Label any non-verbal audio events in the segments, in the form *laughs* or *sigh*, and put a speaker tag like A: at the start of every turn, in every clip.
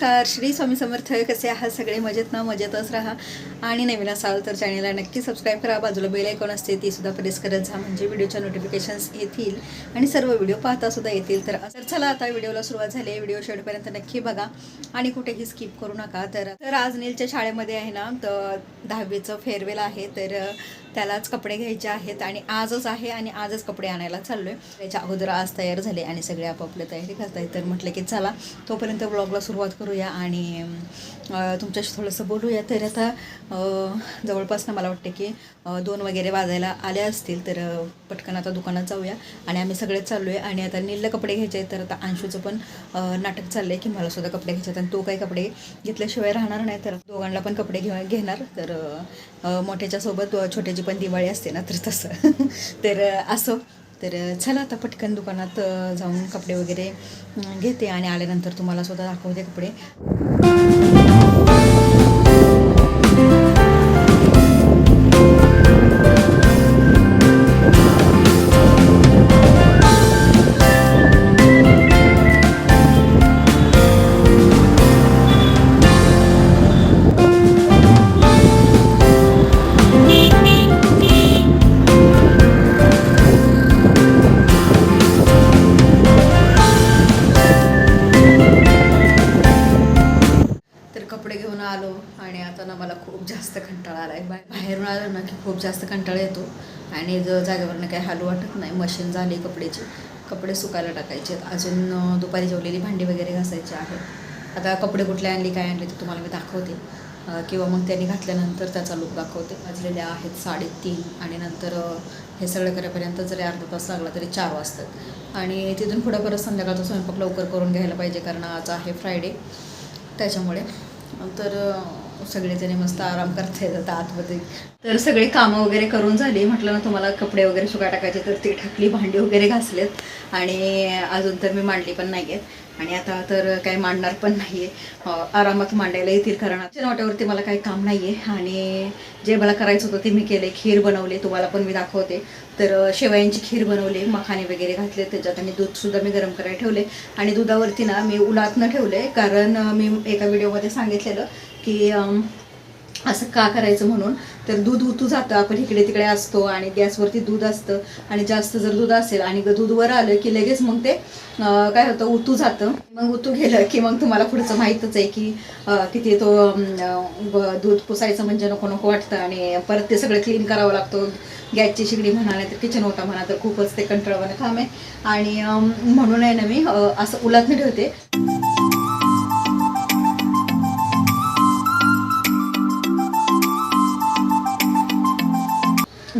A: নমস্কার श्री स्वामी समर्थ कसे आहात? सगळे मजेत ना? मजेतच राहा. आणि नवीन असाल तर चॅनेलला नक्की सबस्क्राईब करा. बाजूला बेल आयकॉन असते ती सुद्धा प्रेस करत जा. म्हणजे व्हिडिओच्या नोटिफिकेशन्स येतील. आणि सर्व व्हिडिओ पाहता सुद्धा येतील. तर असं चला आता व्हिडिओला सुरुवात झाली आहे. व्हिडिओ शेवटपर्यंत नक्की बघा. आणि कुठेही स्किप करू नका. तर तर आज नीलच्या शाळेमध्ये आहे ना तर दहावीचं फेअरवेल आहे. तर त्यालाच कपडे घ्यायचे आहेत. आणि आजच आहे आणि आजच कपडे आणायला चाललो आहे त्याच्या अगोदर आज तयार झाले आणि सगळे आपापल्या तयारी करतायत. तर म्हटलं की चला तोपर्यंत ब्लॉगला सुरुवात करूया. आणि तुमच्याशी थोडंसं बोलूया. तर आता जवळपासनं जवळपास ना मला वाटतं की दोन वगैरे वाजायला आल्या असतील तर पटकन आता दुकानात जाऊया. आणि आम्ही सगळेच चाललो आहे आणि आता नीलला कपडे घ्यायचे तर आता अंशूचं पण नाटक चाललं आहे की मला सुद्धा कपडे घ्यायचे आहेत. आणि तो काही कपडे घेतल्याशिवाय राहणार नाही तर दोघांना पण कपडे घेऊ घेणार. तर मोठ्याच्यासोबत छोट्याची पण दिवाळी असते ना तर तसं. *laughs* तर असं. तर चला आता पटकन दुकानात जाऊन कपडे वगैरे घेते आणि आल्यानंतर तुम्हाला सुद्धा दाखवते कपडे. खूप जास्त कंटाळा येतो. आणि जर जागेवरनं काही हालू वाटत नाही. मशीन झाली कपड्याची कपडे सुकायला टाकायचे. आहेत अजून दुपारी जेवलेली भांडी वगैरे घासायची आहेत. आता कपडे कुठले आणली काय आणले ते तुम्हाला मी दाखवते. किंवा मग त्यांनी घातल्यानंतर त्याचा लुक दाखवते. वाजलेल्या आहेत साडेतीन आणि नंतर हे सगळं करेपर्यंत जरी अर्धा तास लागला तरी चार वाजतात. आणि तिथून पुढं परत संध्याकाळचा स्वयंपाक लवकर करून घ्यायला पाहिजे. कारण आज आहे फ्रायडे त्याच्यामुळे तर सगळेजण मस्त आराम करता येतात आतमध्ये. तर सगळे कामं वगैरे करून झाली. म्हटलं ना तुम्हाला कपडे वगैरे सुका टाकायचे तर ते टाकली भांडी वगैरे घासलेत. आणि अजून तर मी मांडली पण नाही आहेत आणि आता तर काही मांडणार पण नाही आहे आरामात मांडायला येतील कारण आजच्या वाट्यावरती मला काही काम नाही आहे आणि जे मला करायचं होतं ते मी केले खीर बनवले तुम्हाला पण मी दाखवते. तर शेवयांची खीर बनवली मखाने वगैरे घातले. त्याच्यात आणि दूधसुद्धा मी गरम करायला ठेवले. आणि दुधावरती ना मी उलातनं ठेवले. कारण मी एका व्हिडिओमध्ये सांगितलेलं की असं का करायचं म्हणून? तर दूध उतू जातं आपण इकडे तिकडे असतो आणि गॅसवरती दूध असतं. आणि जास्त जर दूध असेल आणि दूध वर आलं की लगेच मग ते काय होतं उतू जातं. मग उतू गेलं की मग तुम्हाला पुढचं माहीतच आहे की किती तो दूध पुसायचं म्हणजे नको नको वाटतं आणि परत ते सगळं क्लीन करावं लागतो. गॅसची शिगडी म्हणा नाही तर किचन होता म्हणा तर खूपच ते कंटाळवानं काम आहे. आणि म्हणून आहे ना मी असं उलटणं ठेवते.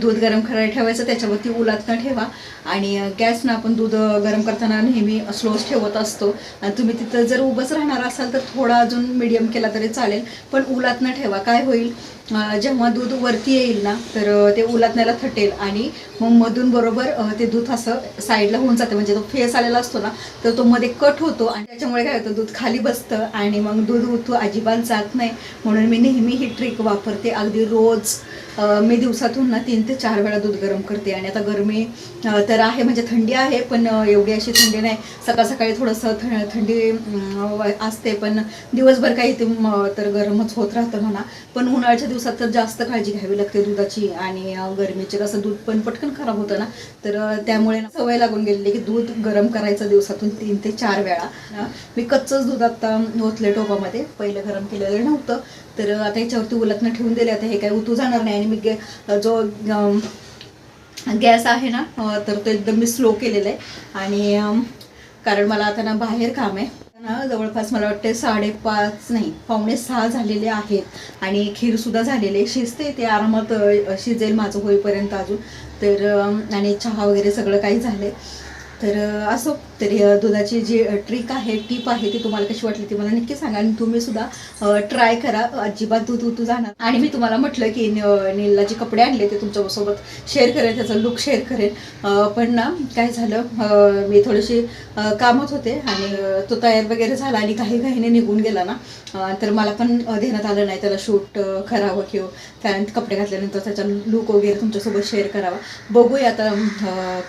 A: दूध गरम करायला ठेवायचं त्याच्यावरती उलातनं ठेवा. आणि गॅस ना आपण दूध गरम करताना नेहमी स्लोच ठेवत असतो. आणि तुम्ही तिथं जर उभंच राहणार असाल तर थोडा अजून मिडियम केला तरी चालेल. पण उलातनं ठेवा काय होईल? जेव्हा दूध वरती येईल ना तर ते उलातण्याला थटेल. आणि मग मधून बरोबर ते दूध असं साईडला होऊन जाते. म्हणजे तो फेस आलेला असतो ना तर तो मध्ये कट होतो. आणि त्याच्यामुळे काय होतं? दूध खाली बसतं. आणि मग दूध उतू अजिबात जात नाही. म्हणून मी नेहमी ही ट्रिक वापरते. अगदी रोज मी दिवसातून ना तीन ते चार वेळा दूध गरम करते आणि आता गरमी तर आहे म्हणजे थंडी आहे पण एवढी अशी थंडी नाही. सकाळ सकाळी थोडंसं थ थंडी असते पण दिवसभर काही ते तर गरमच होत राहतं म्हणा. पण उन्हाळ्याच्या दिवसात तर जास्त काळजी घ्यावी लागते दुधाची आणि गरमीचे कसं दूध पण पटकन खराब होतं ना तर त्यामुळे सवय लागून गेलेली की दूध गरम करायचं दिवसातून तीन ते चार वेळा. मी कच्चंच दूध आता ओतले टोपामध्ये. पहिलं गरम केलेलं नव्हतं. तर आता याच्यावरती उलटणं ठेवून दिले. आता हे काही उतू जाणार नाही मी गे- जो गॅस आहे ना तर तो एकदम मी स्लो केलेला आहे. आणि कारण मला आता ना बाहेर काम आहे. ना जवळपास मला वाटते साडेपाच नाही पावणे सहा झालेले आहेत. आणि खीरसुद्धा झालेले आहे. शिजते ते आरामात शिजेल माझं होईपर्यंत अजून. तर आणि चहा वगैरे सगळं काही झालं तर असं तरी दुधाची जी ट्रिक आहे टीप आहे ती तुम्हाला कशी वाटली ती मला नक्की सांगा आणि तुम्ही सुद्धा ट्राय करा. अजिबात दूध उतू जाणार. आणि मी तुम्हाला म्हटलं की नीलला जे कपडे आणले ते तुमच्यासोबत शेअर करेन त्याचा लुक शेअर करेन. पण ना काय झालं मी थोडीशी कामच होते आणि तो तयार वगैरे झाला आणि काही घाईने निघून गेला ना. तर मला पण देण्यात आलं नाही. त्याला शूट करावं किंवा कारण कपडे घातल्यानंतर त्याचा लुक वगैरे तुमच्यासोबत शेअर करावा. बघूया आता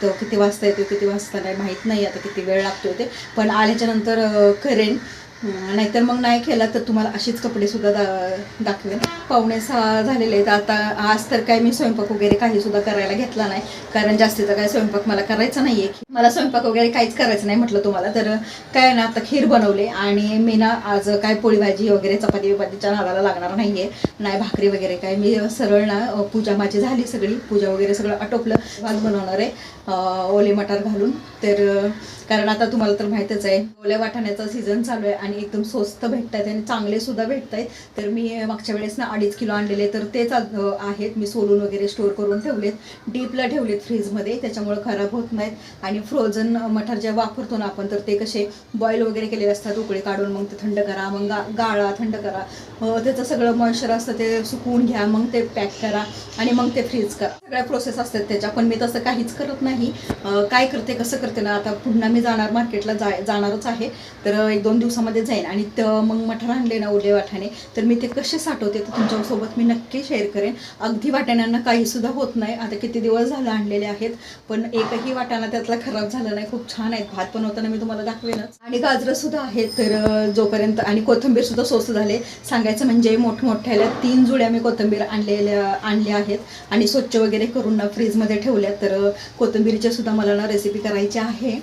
A: तो किती वाजता येतो किती वाजता नाही माहीत नाही आता किती वेळ लागतो ते. पण आल्याच्यानंतर करेन. नाहीतर मग नाही केला तर तुम्हाला असेच कपडे सुद्धा दा दाखवेन. पावणे सहा झालेले आहेत. आता आज तर काय मी स्वयंपाक वगैरे काही सुद्धा करायला घेतला नाही. कारण जास्तीचा काय स्वयंपाक मला करायचा नाही आहे मला स्वयंपाक वगैरे काहीच करायचं नाही म्हटलं तुम्हाला. तर काय ना आता खीर बनवले आणि मी ना आज काय पोळी भाजी वगैरे चपाती विपातीच्या नादाला लागणार नाही आहे नाही भाकरी वगैरे काय. मी सरळ ना पूजा माझी झाली सगळी. पूजा वगैरे सगळं आटोपलं. भात बनवणार आहे. ओले मटार घालून. तर कारण आता तुम्हाला तर माहीतच आहे. ओल्या वाटाण्याचा सीझन चालू आहे आणि एकदम स्वस्त भेटत आहेत आणि चांगले सुद्धा भेटत आहेत तर मी मागच्या वेळेस ना अडीच किलो आणलेले तर तेच आहेत. मी सोलून वगैरे स्टोअर करून ठेवलेत. डीपला ठेवलेत फ्रीजमध्ये त्याच्यामुळे खराब होत नाहीत. आणि फ्रोझन मटार जे वापरतो ना आपण तर ते कसे बॉईल वगैरे केलेले असतात उकळे काढून मग ते थंड करा मग गा गाळा थंड करा. त्याचं सगळं मॉइश्चर असतं ते सुकवून घ्या मग ते पॅक करा आणि मग ते फ्रीज करा. सगळ्या प्रोसेस असतात त्याच्या पण मी तसं काहीच करत नाही. काय करते कसं करते ना आता पुन्हा मी जाणार मार्केटला जाय जाणारच आहे. तर एक दोन दिवसामध्ये जाईन आणि त मग मठार आणले ना ओले वाटाणे तर मी ते कसे साठवते तर तुमच्यासोबत मी नक्की शेअर करेन. अगदी वाटाण्यांना काही सुद्धा होत नाही. आता किती दिवस झालं आणलेले आहेत. पण एकही वाटाणा त्यातला खराब झाला नाही. खूप छान आहेत. भात बनवताना मी तुम्हाला दाखवेनच. आणि गाजरं सुद्धा आहेत. तर जोपर्यंत आणि कोथिंबीर सुद्धा स्वस्त झाले. सांगायचं म्हणजे मोठमोठ्याला तीन जुड्या मी कोथिंबीर आणलेल्या आणल्या आहेत. आणि स्वच्छ वगैरे करून ना फ्रीजमध्ये ठेवल्या. तर अ, सुद्धा मला ना रेसिपी करायची आहे.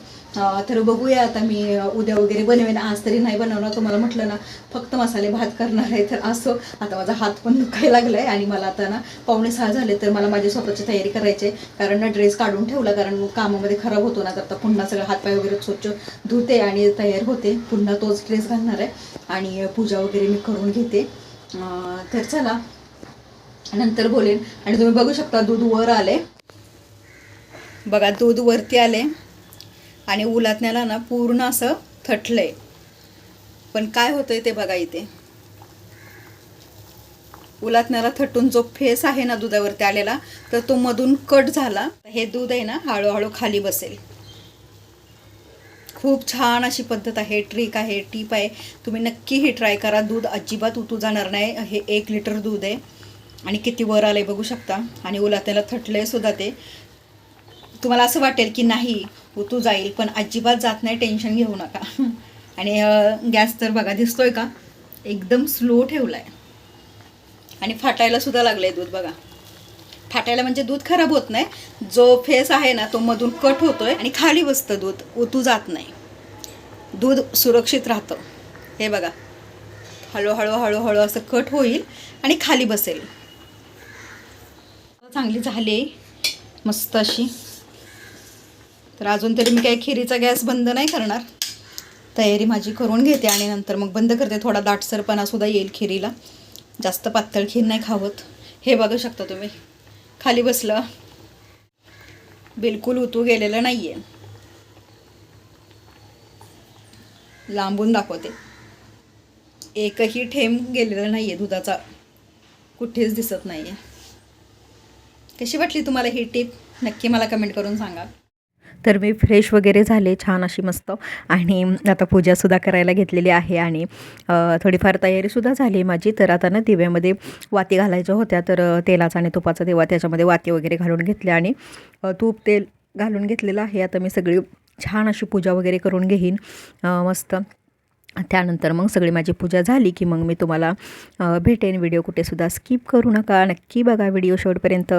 A: तर बघूया आता मी उद्या वगैरे बनवेन. आज तरी नाही बनवणार तुम्हाला म्हटलं ना फक्त मसाले भात करणार आहे तर असं. आता माझा हात पण दुखायला लागला आहे आणि मला आता ना पावणे सहा झाले तर मला माझी स्वतःची तयारी करायची आहे. कारण ना ड्रेस काढून ठेवला कारण कामामध्ये खराब होतो ना तर आता पुन्हा सगळं हातपाय वगैरे स्वच्छ धुते आणि तयार होते. पुन्हा तोच ड्रेस घालणार आहे. आणि पूजा वगैरे मी करून घेते. तर चला नंतर बोलेन. आणि तुम्ही बघू शकता दूध वर आले बघा दूध वरती आले आणि उलातण्याला ना पूर्ण असं थटलंय. पण काय होतंय ते बघा इथे. उलातण्याला थटून जो फेस आहे ना दुधावरती आलेला तर तो मधून कट झाला. हे दूध आहे ना हळूहळू खाली बसेल. खूप छान अशी पद्धत आहे ट्रिक आहे टीप आहे. तुम्ही नक्की हे ट्राय करा. दूध अजिबात उतू जाणार नाही. हे एक लिटर दूध आहे. आणि किती वर आलंय बघू शकता. आणि उलातण्याला थटलंय सुद्धा ते. तुम्हाला असं वाटेल की नाही उतू जाईल पण अजिबात जात नाही टेन्शन घेऊ नका. *laughs* आणि गॅस तर बघा दिसतोय का? एकदम स्लो ठेवलाय. आणि फाटायला सुद्धा लागलंय दूध बघा. फाटायला म्हणजे दूध खराब होत नाही. जो फेस आहे ना तो मधून कट होतोय आणि खाली बसतं दूध. उतू जात नाही. दूध सुरक्षित राहतं. हे बघा. हळूहळू हळूहळू असं कट होईल आणि खाली बसेल. चांगली झाली. मस्त अशी. तर अजून तरी मी काही खिरीचा गॅस बंद नाही करणार. तयारी माझी करून घेते आणि नंतर मग बंद करते. थोडा दाटसरपणा सुद्धा येईल खिरीला. जास्त पातळ खीर नाही खावत. हे बघू शकता तुम्ही. खाली बसलं. बिलकुल उतू गेलेलं नाही आहे लांबून दाखवते. एकही ठेम गेलेला नाही आहे दुधाचा. कुठेच दिसत नाही आहे कशी वाटली तुम्हाला ही टीप? नक्की मला कमेंट करून सांगा.
B: तर मी फ्रेश वगैरे झाले छान अशी मस्त. आणि आता पूजासुद्धा करायला घेतलेली आहे आणि थोडीफार तयारीसुद्धा झाली आहे माझी. तर आता ना दिव्यामध्ये वाती घालायच्या होत्या तर तेलाचा आणि तुपाचा दिवा त्याच्यामध्ये वाती वगैरे घालून घेतले आणि तूप तेल घालून घेतलेलं आहे. आता मी सगळी छान अशी पूजा वगैरे करून घेईन मस्त. त्यानंतर मग सगळी माझी पूजा झाली की मग मी तुम्हाला भेटेन. व्हिडिओ कुठेसुद्धा स्किप करू नका. नक्की बघा व्हिडिओ शेवटपर्यंत.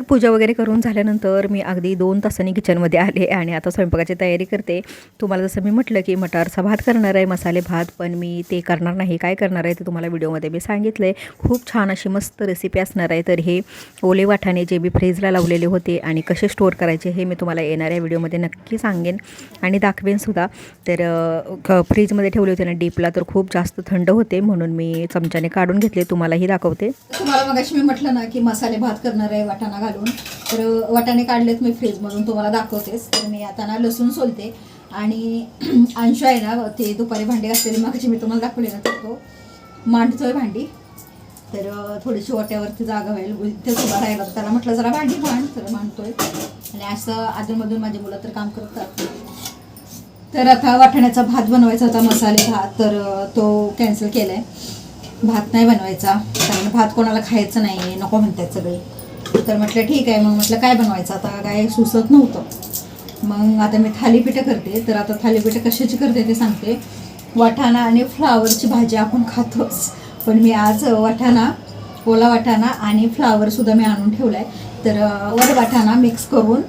B: तर पूजा वगैरे करून झाल्यानंतर मी अगदी दोन तासांनी किचनमध्ये आले आणि आता स्वयंपाकाची तयारी करते. तुम्हाला जसं मी म्हटलं की मटारचा भात करणार आहे मसाले भात पण मी ते करणार नाही. काय करणार आहे ते तुम्हाला व्हिडिओमध्ये मी सांगितलं आहे खूप छान अशी मस्त रेसिपी असणार आहे. तर हे ओले वाटाणे जे मी फ्रीजला लावलेले होते आणि कसे स्टोअर करायचे हे मी तुम्हाला येणाऱ्या व्हिडिओमध्ये नक्की सांगेन आणि दाखवेन सुद्धा. तर फ्रीजमध्ये ठेवले होते ना डीपला तर खूप जास्त थंड होते. म्हणून मी चमच्याने काढून घेतले. तुम्हालाही दाखवते.
A: तुम्हाला मग मी म्हटलं ना की मसाले भात करणार आहे वाटाणा घालून. तर वाटाणे काढलेत मी फ्रीजमधून तुम्हाला दाखवतेच. तर मी आता ना लसूण सोलते. आणि *clears throat* अंश आहे ना ते दुपारी भांडी असलेली मगाशी मी तुम्हाला दाखवले ना तर तो मांडतोय भांडी. तर थोडीशी वाट्यावरती जागा होईल इथेच उभा राहिला तर त्याला म्हटलं जरा भांडी भांड. तर मांडतोय. आणि असं अधूनमधून माझी मुलं तर काम करतात. तर आता वाटाण्याचा भात बनवायचा होता मसाले भात. तर तो कॅन्सल केला आहे भात नाही बनवायचा. कारण भात कोणाला खायचं नाही नको म्हणतात सगळे. तर म्हटलं ठीक आहे मग म्हटलं काय बनवायचं? आता काय सुचत नव्हतं. मग आता मी थालीपीठं करते तर आता थालीपीठं कशाची करते ते सांगते. वाटाणा आणि फ्लावरची भाजी आपण खातोच. पण मी आज वाटाणा ओला वाटाणा आणि फ्लावरसुद्धा मी आणून ठेवला आहे तर वर वाटाणा मिक्स करून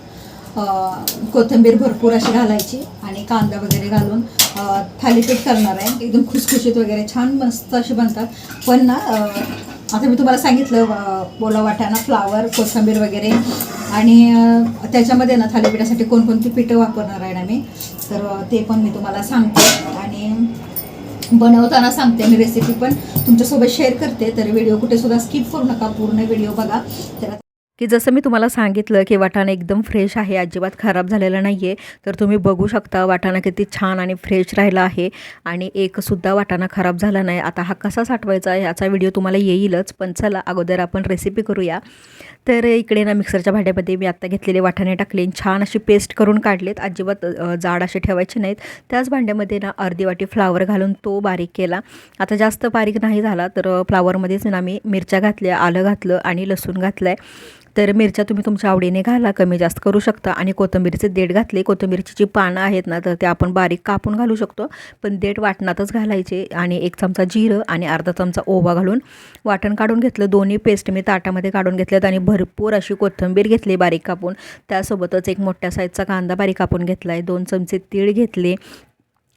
A: कोथिंबीर भरपूर अशी घालायची आणि कांदा वगैरे घालून थालीपीठ करणार आहे. एकदम खुसखुशीत वगैरे छान मस्त असे बनतात. पण ना आता मी तुम्हाला सांगितलं अं, ओला वाटाणा फ्लावर कोथिंबीर वगैरे. आणि त्याच्यामध्ये ना थालीपीठासाठी कोणकोणती पिठं वापरणार आहे ना मी तर ते पण मी तुम्हाला सांगते. आणि बनवताना सांगते मी रेसिपी पण. तुमच्यासोबत शेअर करते तर व्हिडिओ कुठेसुद्धा स्किप करू नका पूर्ण व्हिडिओ बघा. तर
B: की जसं मी तुम्हाला सांगितलं की वाटाणा एकदम फ्रेश आहे अजिबात खराब झालेला नाही आहे तर तुम्ही बघू शकता वाटाणा किती छान आणि फ्रेश राहिला आहे. आणि एकसुद्धा वाटाणा खराब झाला नाही. आता हा कसा साठवायचा याचा व्हिडिओ तुम्हाला येईलच पण चला अगोदर आपण रेसिपी करूया. तर इकडे ना मिक्सरच्या भांड्यामध्ये मी आत्ता घेतलेले वाटाणे टाकले. छान अशी पेस्ट करून काढलेत. अजिबात जाड असे ठेवायचे नाहीत. त्याच भांड्यामध्ये ना अर्धी वाटी फ्लावर घालून तो बारीक केला. आता जास्त बारीक नाही झाला तर फ्लावरमध्येच ना मी मिरच्या घातल्या आलं घातलं आणि लसूण घातलं आहे तर मिरच्या तुम्ही तुमच्या आवडीने घाला कमी जास्त करू शकता. आणि कोथंबीरचे देठ घातले कोथंबीरची जी पानं आहेत ना तर ते आपण बारीक कापून घालू शकतो. पण देठ वाटणातच घालायचे आणि एक चमचा जिरं आणि अर्धा चमचा ओवा घालून वाटण काढून घेतलं. दोन्ही पेस्ट मी ताटामध्ये काढून घेतल्यात आणि भरपूर अशी कोथिंबीर घेतली बारीक कापून. त्यासोबतच एक मोठ्या साईजचा कांदा बारीक कापून घेतला आहे दोन चमचे तीळ घेतले.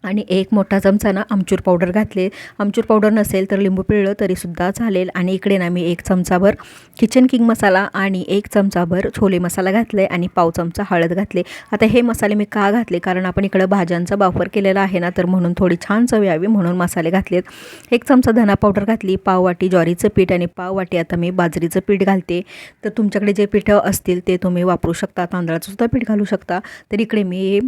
B: आणि एक मोठा चमचा ना आमचूर पावडर घातले. आमचूर पावडर नसेल तर लिंबू पिळलं तरीसुद्धा चालेल. आणि इकडे ना मी एक चमचाभर किचन किंग मसाला आणि एक चमचाभर छोले मसाला घातला आहे आणि पाव चमचा हळद घातले. आता हे मसाले मी का घातले? कारण आपण इकडं भाज्यांचा वापर केलेला आहे ना तर म्हणून थोडी छान चव यावी म्हणून मसाले घातलेत. एक चमचा धना पावडर घातली पाव वाटी ज्वारीचं पीठ आणि पाव वाटी आता मी बाजरीचं पीठ घालते. तर तुमच्याकडे जे पिठं असतील ते तुम्ही वापरू शकता तांदळाचं सुद्धा पीठ घालू शकता. तर इकडे मी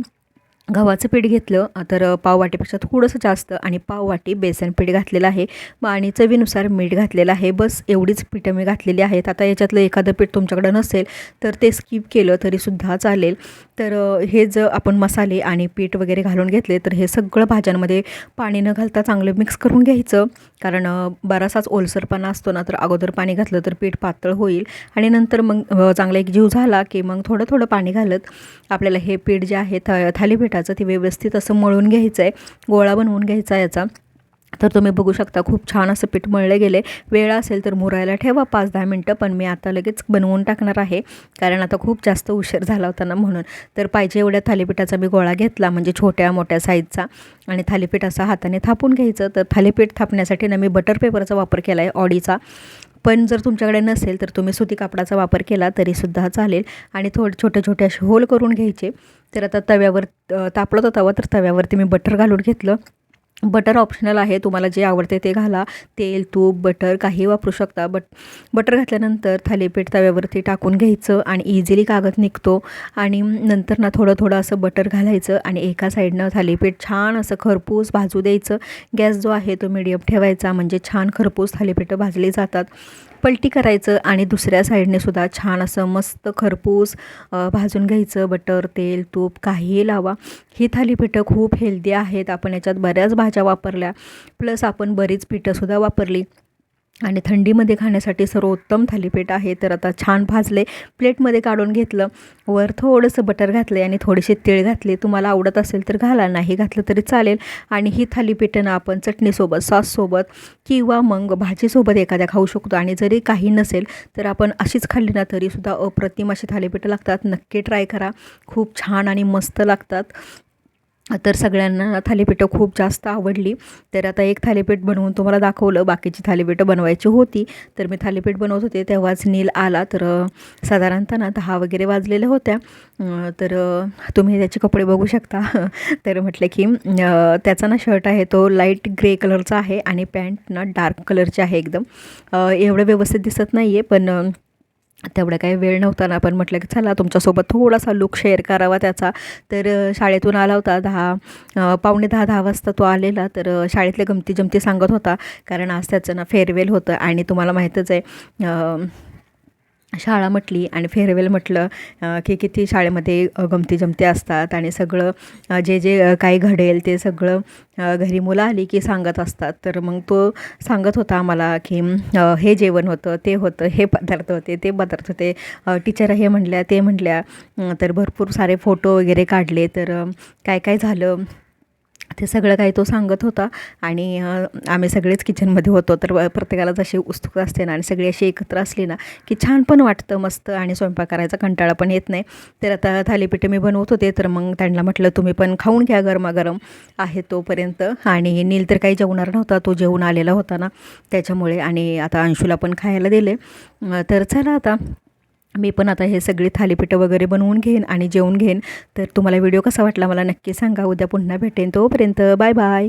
B: गव्हाचं पीठ घेतलं तर पाववाटीपेक्षा थोडंसं जास्त आणि पाववाटी बेसन पीठ घातलेलं आहे. मग आणि चवीनुसार मीठ घातलेलं आहे. बस एवढीच पीठं मी घातलेली आहेत. आता याच्यातलं एखादं पीठ तुमच्याकडं नसेल तर ते स्किप केलं तरीसुद्धा चालेल. तर हे जर आपण मसाले आणि पीठ वगैरे घालून घेतले तर हे सगळं भाज्यांमध्ये पाणी न घालता चांगलं मिक्स करून घ्यायचं. कारण बरासाच बराचसाच ओलसरपणा असतो ना तर अगोदर पाणी घातलं तर पीठ पातळ होईल. आणि नंतर मग चांगला एक जीव झाला की मग थोडं थोडं पाणी घालत आपल्याला हे पीठ जे आहे थ पिठाचं ते व्यवस्थित असं मळून घ्यायचं आहे गोळा बनवून घ्यायचा आहे याचा. तर तुम्ही बघू शकता खूप छान असं पीठ मळलं गेले. वेळ असेल तर मुरायला ठेवा पाच दहा मिनटं पण मी आता लगेच बनवून टाकणार आहे कारण आता खूप जास्त उशीर झाला होता ना म्हणून. तर पाहिजे एवढ्या थालीपीठाचा मी गोळा घेतला म्हणजे छोट्या मोठ्या साईजचा. आणि थालीपीठ असा हाताने थापून घ्यायचं. तर थालीपीठ थापण्यासाठी ना मी बटर पेपरचा वापर केला आहे ऑडीचा. पण जर तुमच्याकडे नसेल तर तुम्ही सुती कापडाचा वापर केला तरीसुद्धा चालेल. आणि थोडे छोटे छोटे असे होल करून घ्यायचे. तर आता तव्यावर तापलं होतं तवा तर तव्यावरती मी बटर घालून घेतलं. बटर ऑप्शनल आहे. तुम्हाला जे आवडते ते घाला. तेल तूप बटर काही वापरू शकता. बट बटर घातल्यानंतर थालीपीठ तव्यावरती टाकून घ्यायचं आणि इझिली कागद निघतो. आणि नंतर ना थोडं थोडं असं बटर घालायचं आणि एका साईडनं थालीपीठ छान असं खरपूस भाजू द्यायचं. गॅस जो आहे तो मिडियम ठेवायचा. म्हणजे छान खरपूस थालीपीठं भाजली जातात. पलटी करायचं आणि दुसऱ्या साईडने सुद्धा छान असं मस्त खरपूस भाजून घ्यायचं बटर तेल तूप काहीही लावा. ही थालीपीठं खूप हेल्दी आहेत. आपण याच्यात बऱ्याच भाज्या वापरल्या. प्लस आपण बरीच पिठंसुद्धा वापरली. आणि थंडीमध्ये खाण्यासाठी सर्वोत्तम थालीपीठ आहे. तर आता छान भाजले प्लेटमध्ये काढून घेतलं वर थोडंसं बटर घातले आणि थोडेसे तीळ घातले. तुम्हाला आवडत असेल तर घाला नाही घातलं तरी चालेल. आणि ही थालीपीठं ना आपण चटणीसोबत सॉससोबत किंवा मग भाजीसोबत एखाद्या खाऊ शकतो. आणि जरी काही नसेल तर आपण अशीच खाल्ली ना तरीसुद्धा अप्रतिम अशी थालीपीठं लागतात. नक्की ट्राय करा. खूप छान आणि मस्त लागतात. तर सगळ्यांना थालीपीठं खूप जास्त आवडली. तर आता एक थालीपीठ बनवून तुम्हाला दाखवलं. बाकीची थालीपीठं बनवायची होती. तर मी थालीपीठ बनवत होते. तेव्हाच नील आला. तर साधारणतः ना दहा वगैरे वाजलेल्या होत्या. तर तुम्ही त्याचे कपडे बघू शकता. *laughs* तर म्हटलं की त्याचा ना शर्ट आहे तो लाइट ग्रे कलरचा आहे आणि पॅन्ट ना डार्क कलरची आहे एकदम. एवढं व्यवस्थित दिसत नाही आहे पण
A: तेवढा काही वेळ नव्हता ना पण म्हटलं की चला तुमच्यासोबत थोडासा लुक शेअर करावा त्याचा. तर शाळेतून आला होता दहा पावणे दहा दहा वाजता तो आलेला. तर शाळेतल्या शाळेतले गमती जमती सांगत होता. कारण आज त्याचं ना फेअरवेल होतं आणि तुम्हाला माहीतच आहे शाळा म्हटली आणि फेअरवेल म्हटलं की किती शाळेमध्ये गमती जमती असतात आणि सगळं जे जे काही घडेल ते सगळं घरी मुलं आली की सांगत असतात. तर मग तो सांगत होता आम्हाला की हे जेवण होतं ते होतं हे पदार्थ होते ते पदार्थ होते. टीचर हे म्हणल्या ते म्हणल्या. तर भरपूर सारे फोटो वगैरे काढले. तर काय काय झालं? ते सगळं काही तो सांगत होता. आणि आम्ही सगळेच किचनमध्ये होतो. तर प्रत्येकाला जशी उत्सुकता असते ना आणि सगळी अशी एकत्र असली ना की छान पण वाटतं मस्त आणि स्वयंपाक करायचा कंटाळा पण येत नाही. तर आता थालीपीठ मी बनवत होते. तर मग त्यांना म्हटलं तुम्ही पण खाऊन घ्या गरमागरम. आहे तोपर्यंत. आणि नील तर काही जेवणार नव्हता. तो जेवून आलेला होता ना त्याच्यामुळे. आणि आता अंशूला पण खायला दिले. तर चला आता. मी पण आता हे सगळी थालीपीठं वगैरे बनवून घेईन आणि जेवून घेईन. तर तुम्हाला व्हिडिओ कसा वाटला मला नक्की सांगा. उद्या पुन्हा भेटेन. तोपर्यंत बाय बाय.